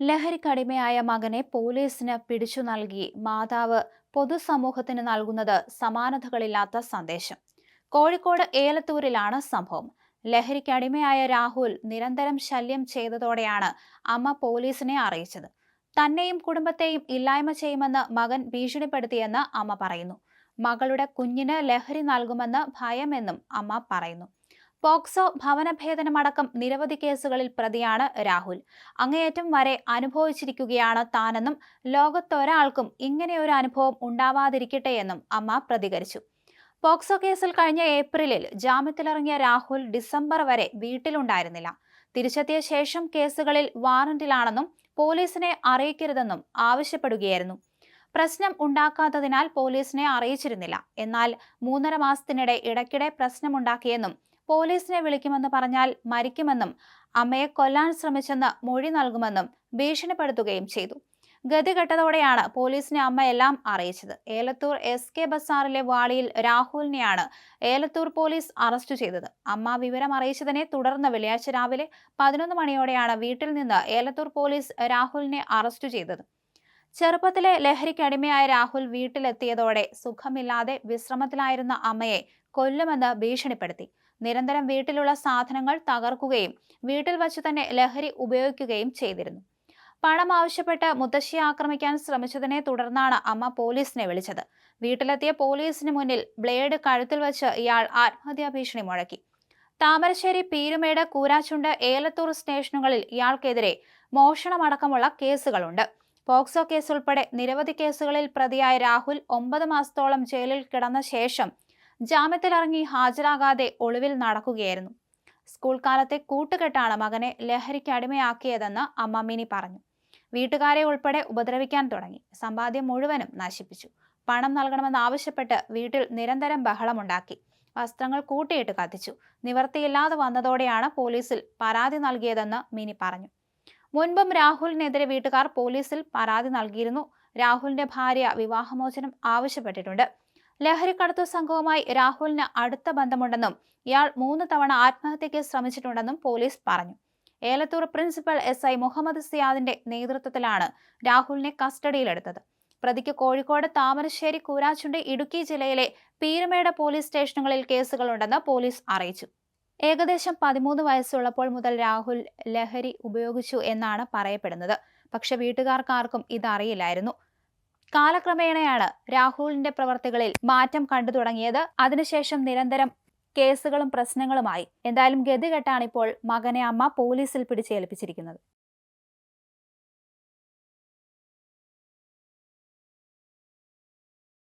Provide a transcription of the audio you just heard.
ലഹരിക്കടിമയായ മകനെ പോലീസിന് പിടിച്ചു നൽകി മാതാവ് പൊതുസമൂഹത്തിന് നൽകുന്നത് സമാനതകളില്ലാത്ത സന്ദേശം. കോഴിക്കോട് ഏലത്തൂരിലാണ് സംഭവം. ലഹരിക്കടിമയായ രാഹുൽ നിരന്തരം ശല്യം ചെയ്തതോടെയാണ് അമ്മ പോലീസിനെ അറിയിച്ചത്. തന്നെയും കുടുംബത്തെയും ഇല്ലായ്മ ചെയ്യുമെന്ന് മകൻ ഭീഷണിപ്പെടുത്തിയെന്ന് അമ്മ പറയുന്നു. മകളുടെ കുഞ്ഞിന് ലഹരി നൽകുമെന്ന് ഭയമെന്നും അമ്മ പറയുന്നു. പോക്സോ ഭവനഭേദനമടക്കം നിരവധി കേസുകളിൽ പ്രതിയാണ് രാഹുൽ. അങ്ങേയറ്റം വരെ അനുഭവിച്ചിരിക്കുകയാണ് താനെന്നും ലോകത്തൊരാൾക്കും ഇങ്ങനെയൊരു അനുഭവം ഉണ്ടാവാതിരിക്കട്ടെയെന്നും അമ്മ പ്രതികരിച്ചു. പോക്സോ കേസിൽ കഴിഞ്ഞ ഏപ്രിലിൽ ജാമ്യത്തിലിറങ്ങിയ രാഹുൽ ഡിസംബർ വരെ വീട്ടിലുണ്ടായിരുന്നില്ല. തിരിച്ചെത്തിയ ശേഷം കേസുകളിൽ വാറന്റിലാണെന്നും പോലീസിനെ അറിയിക്കരുതെന്നും ആവശ്യപ്പെടുകയായിരുന്നു. പ്രശ്നം ഉണ്ടാക്കാത്തതിനാൽ പോലീസിനെ അറിയിച്ചിരുന്നില്ല. എന്നാൽ മൂന്നര മാസത്തിനിടെ ഇടയ്ക്കിടെ പ്രശ്നമുണ്ടാക്കിയെന്നും പോലീസിനെ വിളിക്കുമെന്ന് പറഞ്ഞാൽ മരിക്കുമെന്നും അമ്മയെ കൊല്ലാൻ ശ്രമിച്ചെന്ന് മൊഴി നൽകുമെന്നും ഭീഷണിപ്പെടുത്തുകയും ചെയ്തു. ഗതികെട്ടതോടെയാണ് പോലീസിനെ അമ്മ എല്ലാം അറിയിച്ചത്. ഏലത്തൂർ എസ് കെ ബസാറിലെ വാളിയിൽ രാഹുലിനെയാണ് ഏലത്തൂർ പോലീസ് അറസ്റ്റ് ചെയ്തത്. അമ്മ വിവരം അറിയിച്ചതിനെ തുടർന്ന് വെള്ളിയാഴ്ച രാവിലെ പതിനൊന്ന് മണിയോടെയാണ് വീട്ടിൽ നിന്ന് ഏലത്തൂർ പോലീസ് രാഹുലിനെ അറസ്റ്റ് ചെയ്തത്. ചെറുപ്പത്തിലെ ലഹരിക്കടിമയായ രാഹുൽ വീട്ടിലെത്തിയതോടെ സുഖമില്ലാതെ വിശ്രമത്തിലായിരുന്ന അമ്മയെ കൊല്ലുമെന്ന് ഭീഷണിപ്പെടുത്തി. നിരന്തരം വീട്ടിലുള്ള സാധനങ്ങൾ തകർക്കുകയും വീട്ടിൽ വച്ചു തന്നെ ലഹരി ഉപയോഗിക്കുകയും ചെയ്തിരുന്നു. പണം ആവശ്യപ്പെട്ട് മുത്തശ്ശിയെ ആക്രമിക്കാൻ ശ്രമിച്ചതിനെ തുടർന്നാണ് അമ്മ പോലീസിനെ വിളിച്ചത്. വീട്ടിലെത്തിയ പോലീസിന് മുന്നിൽ ബ്ലേഡ് കഴുത്തിൽ വെച്ച് ഇയാൾ ആത്മഹത്യാ ഭീഷണി മുഴക്കി. താമരശ്ശേരി പീരുമേട് കൂരാച്ചുണ്ട് ഏലത്തൂർ സ്റ്റേഷനുകളിൽ ഇയാൾക്കെതിരെ മോഷണമടക്കമുള്ള കേസുകളുണ്ട്. പോക്സോ കേസ് ഉൾപ്പെടെ നിരവധി കേസുകളിൽ പ്രതിയായ രാഹുൽ ഒമ്പത് മാസത്തോളം ജയിലിൽ കിടന്ന ശേഷം ജാമ്യത്തിലിറങ്ങി ഹാജരാകാതെ ഒളിവിൽ നടക്കുകയായിരുന്നു. സ്കൂൾ കാലത്തെ കൂട്ടുകെട്ടാണ് മകനെ ലഹരിക്ക് അടിമയാക്കിയതെന്ന് അമ്മ മിനി പറഞ്ഞു. വീട്ടുകാരെ ഉൾപ്പെടെ ഉപദ്രവിക്കാൻ തുടങ്ങി. സമ്പാദ്യം മുഴുവനും നശിപ്പിച്ചു. പണം നൽകണമെന്ന് ആവശ്യപ്പെട്ട് വീട്ടിൽ നിരന്തരം ബഹളമുണ്ടാക്കി. വസ്ത്രങ്ങൾ കൂട്ടിയിട്ട് കത്തിച്ചു. നിവർത്തിയില്ലാതെ വന്നതോടെയാണ് പോലീസിൽ പരാതി നൽകിയതെന്ന് മിനി പറഞ്ഞു. മുൻപും രാഹുലിനെതിരെ വീട്ടുകാർ പോലീസിൽ പരാതി നൽകിയിരുന്നു. രാഹുലിന്റെ ഭാര്യ വിവാഹമോചനം ആവശ്യപ്പെട്ടിട്ടുണ്ട്. ലഹരിക്കടത്തു സംഘവുമായി രാഹുലിന് അടുത്ത ബന്ധമുണ്ടെന്നും ഇയാൾ മൂന്ന് തവണ ആത്മഹത്യയ്ക്ക് ശ്രമിച്ചിട്ടുണ്ടെന്നും പോലീസ് പറഞ്ഞു. Elathur principal S I Muhammad സിയാദിന്റെ നേതൃത്വത്തിലാണ് രാഹുലിനെ കസ്റ്റഡിയിലെടുത്തത്. പ്രതിക്ക് കോഴിക്കോട് താമരശ്ശേരി കൂരാച്ചുണ്ടി ഇടുക്കി ജില്ലയിലെ പീരുമേട് പോലീസ് സ്റ്റേഷനുകളിൽ കേസുകളുണ്ടെന്ന് പോലീസ് അറിയിച്ചു. ഏകദേശം പതിമൂന്ന് വയസ്സുള്ളപ്പോൾ മുതൽ രാഹുൽ ലഹരി ഉപയോഗിച്ചു എന്നാണ് പറയപ്പെടുന്നത്. പക്ഷെ വീട്ടുകാർക്കാർക്കും ഇതറിയില്ലായിരുന്നു. കാലക്രമേണയാണ് രാഹുലിന്റെ പ്രവർത്തികളിൽ മാറ്റം കണ്ടു തുടങ്ങിയത്. അതിനുശേഷം നിരന്തരം കേസുകളും പ്രശ്നങ്ങളുമായി. എന്തായാലും ഗതികെട്ടാണ് ഇപ്പോൾ മകനെ അമ്മ പോലീസിൽ പിടിച്ചേൽപ്പിച്ചിരിക്കുന്നത്.